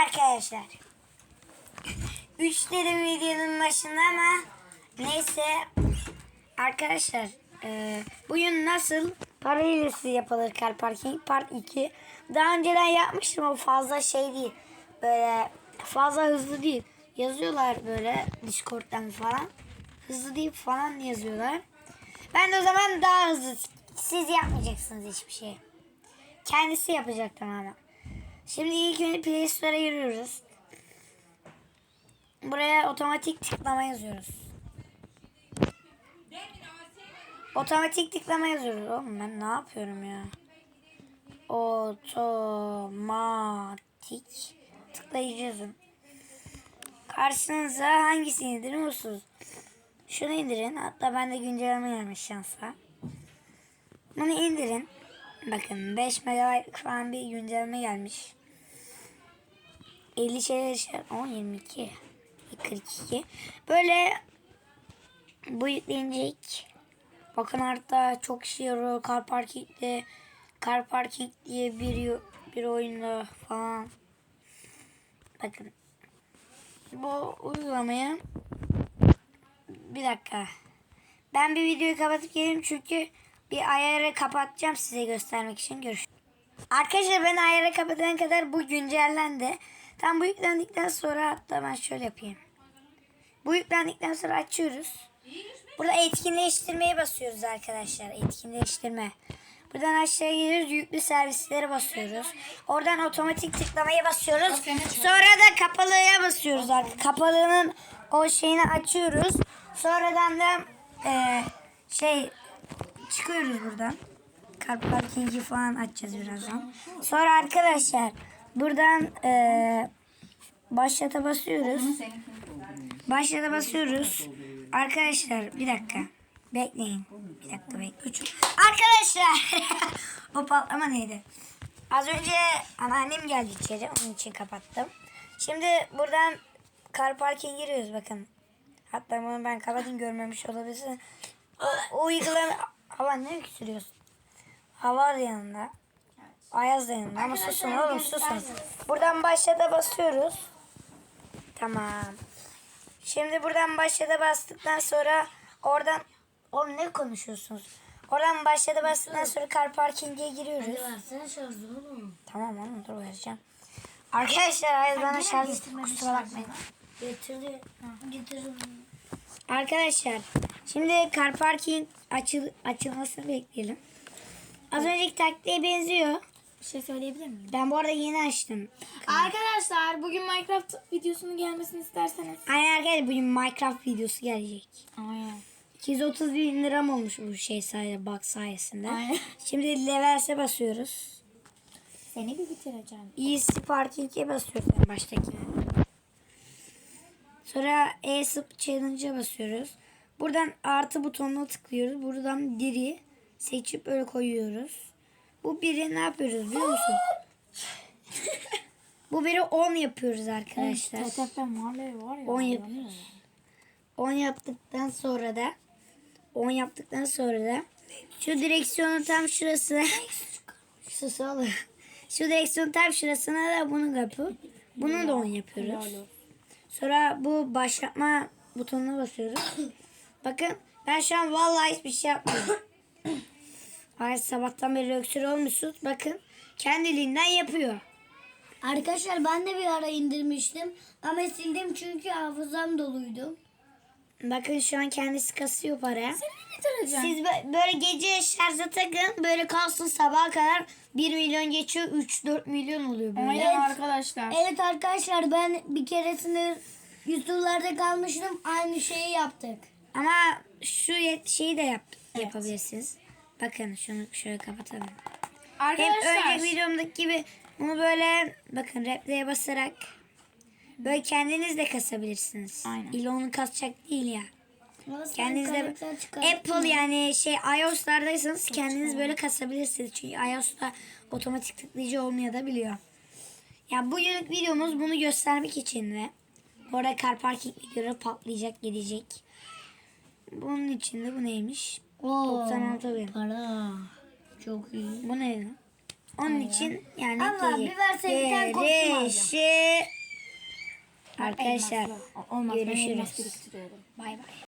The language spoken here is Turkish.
arkadaşlar. 3 dedim videonun başında ama neyse. Arkadaşlar e, bugün nasıl para hilesi yapılır car parking? Part 2 daha önceden yapmıştım o fazla şey değil. Böyle fazla hızlı değil. Yazıyorlar böyle discord'dan falan. Hızlı değil falan yazıyorlar. Ben de o zaman daha hızlı. Siz yapmayacaksınız hiçbir şey. Kendisi yapacak tamamen Şimdi ilk önce Play Store'a giriyoruz. Buraya otomatik tıklama yazıyoruz. Otomatik tıklama yazıyoruz. Oğlum ben ne yapıyorum ya? Otomatik tıklayıcı Karşınıza hangisini indirin musunuz? Şunu indirin. Hatta bende güncelleme gelmiş şansa. Bunu indirin. Bakın 5 MB falan bir güncelleme gelmiş. 50 şeyler şey. 10 22 42. Böyle bu yüklenecek. Bakın hatta çok işe yarıyor. Car Parking'de Car Parking diye bir bir oyunda falan. Bakın. Bu uygulamaya bir dakika. Ben bir videoyu kapatıp geleyim çünkü bir ayarı kapatacağım size göstermek için. Görüşürüz. Arkadaşlar ben ayarı kapatana kadar bu güncellendi. Tam bu yüklendikten sonra hatta ben şöyle yapayım. Bu yüklendikten sonra açıyoruz. Burada etkinleştirmeye basıyoruz arkadaşlar. Etkinleştirme. Buradan aşağıya geliyoruz. Yüklü servislere basıyoruz. Oradan otomatik tıklamaya basıyoruz. Sonra da kapalıya basıyoruz. Kapalının o şeyini açıyoruz. Sonradan da e, şey çıkıyoruz buradan. Car parkingi falan açacağız birazdan. Sonra arkadaşlar buradan e, başlata basıyoruz. Başlata basıyoruz. Arkadaşlar bir dakika. Bekleyin. Bir dakika bekleyin. Arkadaşlar. o patlama neydi? Az önce anneannem geldi içeri. Onun için kapattım. Şimdi buradan car parking giriyoruz bakın. Hatta bunu ben kapatayım görmemiş olabilirsin. O, o uygulama... Hava ne öksürüyorsun? Hava var yanında. Ayaz yanında ama susun oğlum susun. Buradan başlata basıyoruz. Tamam. Şimdi buradan başlata bastıktan sonra oradan oğlum ne konuşuyorsunuz? Oradan başlata bastıktan sonra car parking'e giriyoruz. Versene şarjı oğlum. Tamam oğlum dur vereceğim. Arkadaşlar hayır bana şarj kusura bakmayın. Getirdi. Arkadaşlar şimdi car parking açıl açılmasını bekleyelim. Az önceki taktiğe benziyor. Bir şey söyleyebilir miyim? Ben bu arada yeni açtım. Arkadaşlar bugün Minecraft videosunun gelmesini isterseniz. Aynen arkadaşlar bugün Minecraft videosu gelecek. Aynen. 230 bin liram olmuş bu şey sayesinde, bug sayesinde. Aynen. Şimdi levelse basıyoruz. Seni bir bitireceğim. Easy Parking'e basıyoruz en baştaki. Sonra E-Sip Challenge'a basıyoruz. Buradan artı butonuna tıklıyoruz. Buradan biri seçip öyle koyuyoruz. Bu biri ne yapıyoruz biliyor musun? Bu biri 10 yapıyoruz arkadaşlar. TTP mahalle var ya. 10 yapıyoruz. 10 yaptıktan sonra da 10 yaptıktan sonra da şu direksiyonun tam şurasına sus oğlum. Şu direksiyonun tam şurasına da bunu yapıp bunu da 10 yapıyoruz. Sonra bu başlatma butonuna basıyoruz. Bakın ben şu an vallahi hiçbir şey yapmıyorum. Hayır sabahtan beri öksür olmuşsunuz. Bakın kendiliğinden yapıyor. Arkadaşlar ben de bir ara indirmiştim ama sildim çünkü hafızam doluydu. Bakın şu an kendisi kasıyor para. Siz bö- böyle gece şarja takın böyle kalsın sabaha kadar 1 milyon geçiyor 3-4 milyon oluyor böyle. Aynen arkadaşlar. Evet arkadaşlar ben bir keresinde YouTube'larda kalmıştım aynı şeyi yaptık. Ama şu yet- şeyi de yap yapabilirsiniz. Bakın şunu şöyle kapatalım. Hem Arkadaşlar. önceki videomdaki gibi bunu böyle bakın replaya basarak böyle kendiniz de kasabilirsiniz. Aynen. İlla onu kasacak değil ya. Nasıl Kendiniz de Apple ya. yani şey iOS'lardaysanız kendiniz böyle kasabilirsiniz. Çünkü iOS'ta otomatik tıklayıcı olmayabiliyor. Ya bugünlük videomuz bunu göstermek için ve bu arada car parking videoları patlayacak gidecek. Bunun içinde bu neymiş? Oo, 96 bin. para. Çok iyi. Bu ne? Onun için yani Ama bir verse bir tane alacağım. Görüşü- Arkadaşlar Elmaslı. O- Olmaz ben görüşürüz. elmas biriktiriyorum. Bay bay.